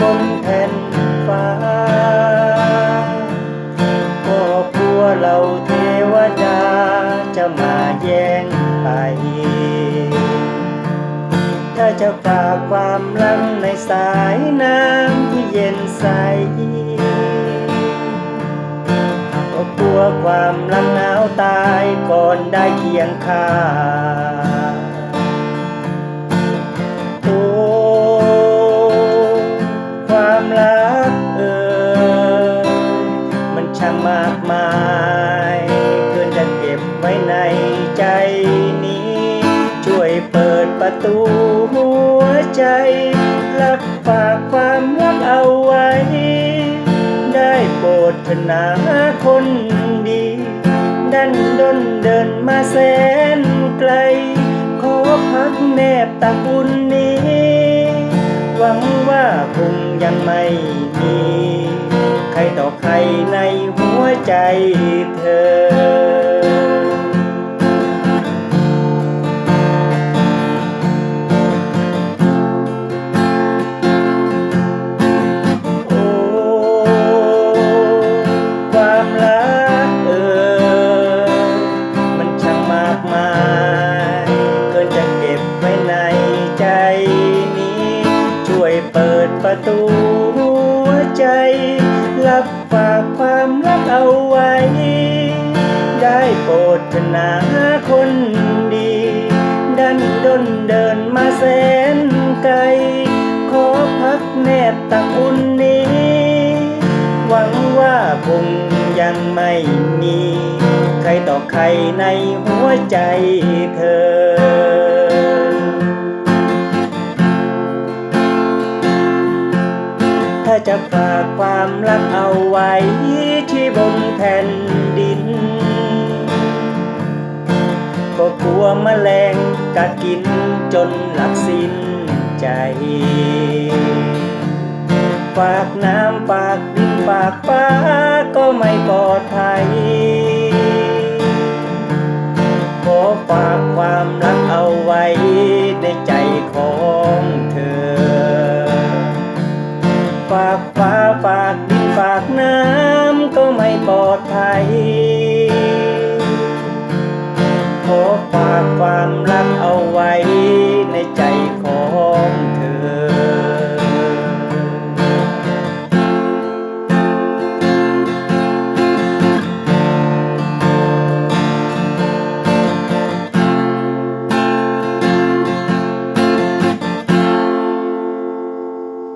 บนแผ่นฟ้า ก็กลัวเราเทวดาจะมาแย่งไป ถ้าจะฝากความลังในสายน้ำที่เย็นใสก็กลัวความลังหนาวตายก่อนได้เคียงข้า ช่างมากมายเกินจะเก็บไว้ในใจนี้ ช่วยเปิดประตูหัวใจ รับฝากความรักเอาไว้ ได้โปรดถอะนาคนดี ดันดนเดินมาแสนไกล ขอพักแนบตาบุญนี้ หวังว่าคงยังไม่มี ใครต่อใครในหัวใจเธอ ฝากความรักเอาไว้ ได้โปรดเถอะนาคนดี ดันดนเดินมาแสนไกล ขอพักแนบตักอุ่นนี้ หวังว่าคงยังไม่มี ใครต่อใครในหัวใจเธอ จะฝากความรักเอาไว้ที่บนแผ่นดิน ก็กลัวแมลงกัดกินจนหลักสิ้นใจ ฝากน้ำฝากดินฝากฟ้าก็ไม่ปลอดภัย ขอฝากความรักเอาไว้ในใจของ ปลอดภัย ขอฝากความรักเอาไว้ในใจ